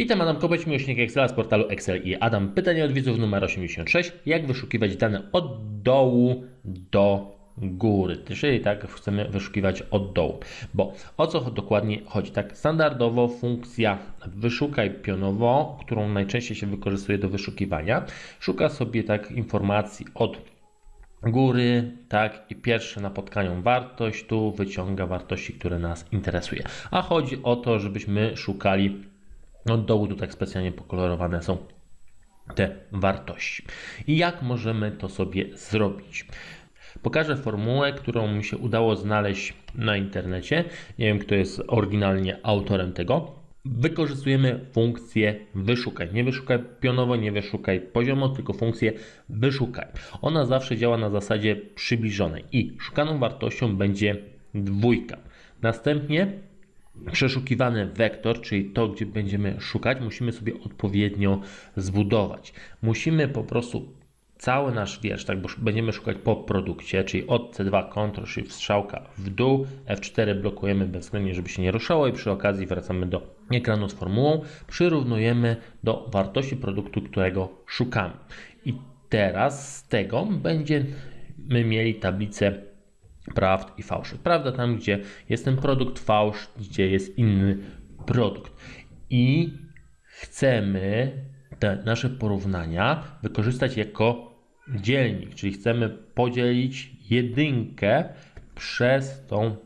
Witam, Adam Kopeć, miłośnik Excela z portalu Excel i Adam. Pytanie od widzów numer 86. Jak wyszukiwać dane od dołu do góry? Czyli tak chcemy wyszukiwać od dołu. Bo o co dokładnie chodzi? Tak standardowo funkcja wyszukaj pionowo, którą najczęściej się wykorzystuje do wyszukiwania, szuka sobie tak informacji od góry, tak, i pierwsze napotkanią wartość, tu wyciąga wartości, które nas interesuje. A chodzi o to, żebyśmy szukali od dołu, tu tak specjalnie pokolorowane są te wartości. I jak możemy to sobie zrobić? Pokażę formułę, którą mi się udało znaleźć na internecie. Nie wiem, kto jest oryginalnie autorem tego. Wykorzystujemy funkcję wyszukaj. Nie wyszukaj pionowo, nie wyszukaj poziomo, tylko funkcję wyszukaj. Ona zawsze działa na zasadzie przybliżonej i szukaną wartością będzie dwójka. Następnie przeszukiwany wektor, czyli to, gdzie będziemy szukać, musimy sobie odpowiednio zbudować. Musimy po prostu cały nasz wiersz, tak, bo będziemy szukać po produkcie, czyli od C2 Ctrl Shift strzałka w dół, F4 blokujemy bezwzględnie, żeby się nie ruszało i przy okazji wracamy do ekranu z formułą, przyrównujemy do wartości produktu, którego szukamy. I teraz z tego będziemy mieli tablicę prawd i fałszy. Prawda tam, gdzie jest ten produkt, fałsz, gdzie jest inny produkt. I chcemy te nasze porównania wykorzystać jako dzielnik, czyli chcemy podzielić jedynkę przez tą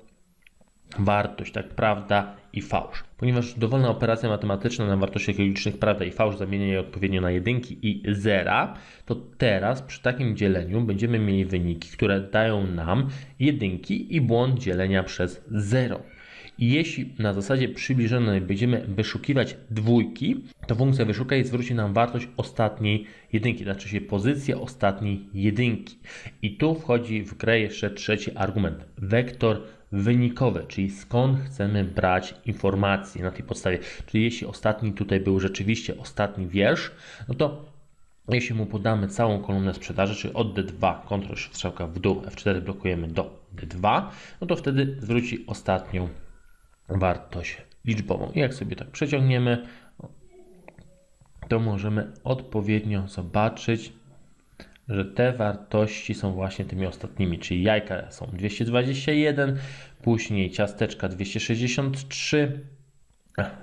wartość, tak, prawda i fałsz. Ponieważ dowolna operacja matematyczna na wartościach licznych prawda i fałsz zamienia je odpowiednio na jedynki i zera, to teraz przy takim dzieleniu będziemy mieli wyniki, które dają nam jedynki i błąd dzielenia przez 0. Jeśli na zasadzie przybliżonej będziemy wyszukiwać dwójki, to funkcja wyszukaj zwróci nam wartość ostatniej jedynki, znaczy się pozycję ostatniej jedynki. I tu wchodzi w grę jeszcze trzeci argument, wektor wynikowy, czyli skąd chcemy brać informacje na tej podstawie. Czyli jeśli ostatni tutaj był rzeczywiście ostatni wiersz, no to jeśli mu podamy całą kolumnę sprzedaży, czyli od D2, Ctrl strzałka w dół, F4 blokujemy do D2, no to wtedy zwróci ostatnią wartość liczbową. I jak sobie tak przeciągniemy, to możemy odpowiednio zobaczyć, że te wartości są właśnie tymi ostatnimi, czyli jajka są 221, później ciasteczka 263,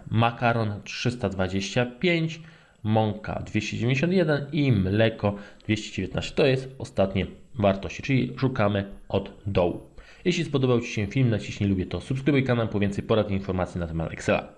makaron 325, mąka 291 i mleko 219. To jest ostatnie wartości, czyli szukamy od dołu. Jeśli spodobał Ci się film, naciśnij lubię to, subskrybuj kanał po więcej porad i informacji na temat Excela.